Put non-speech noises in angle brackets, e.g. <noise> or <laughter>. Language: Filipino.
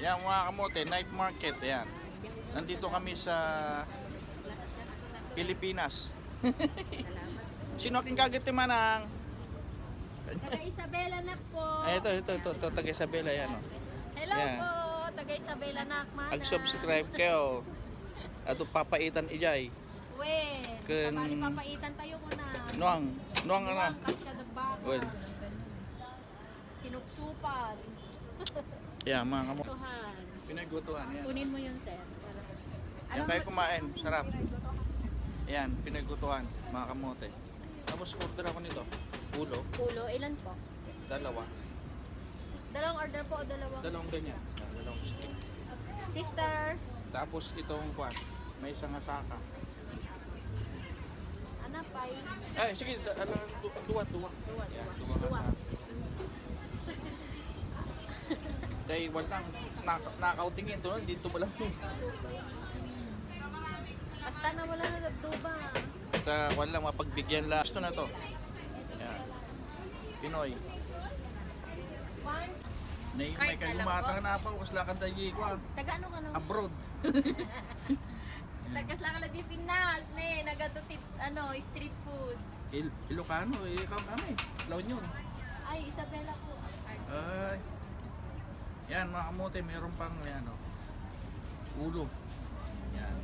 Yan mga kamote, night market. Yan. Nandito kami sa Pilipinas. Sino aking kagiti manang? Taga Isabela na po. Ay, ito, ito, ito, ito, taga Isabela yan. Oh. Hello Yan. po. Taga Isabela na mana. Mag-subscribe kayo. Ato papaitan ijay. We. Kun- Sabali papaitan tayo ko na. Nuang, nuang ano. Kas kadagbagan. Well. <laughs> Yan mga kamote. Tuhan. Pinagutuhan yan. Kunin mo yun, sir. Yan tayo kumain. Sarap. Yan, pinagutuhan mga kamote. Tapos order ako nito. Ulo, Ulo, ilan po? dalawa. Dalawang order po o dalawang? Dalawang ganyan. Dalawang steak. Sister. Tapos itong kwan, may isang asaka. Ano pa? Ay, sige, da- ala, du- duwa, duwa. Duwa, Yan, duwa. duwa Asaka. Dahil walang nak nakautingin doon, dito pala. Basta na wala na nagduba. Basta walang mapagbigyan lang. Gusto na to. Yan. Pinoy. One. Nay, Card may na kayo lang po. na pa, usla ka <laughs> tayo ko. Taga ano ka no? Abroad. Tagas lang lang di Pinas, ne. Nagato tit, ano, street food. Il Ilocano, eh, ikaw kami. La Union. Ay, Isabela po. Ay. Yan, mga kamote, meron pang, yan, oh. Ulo. Yan.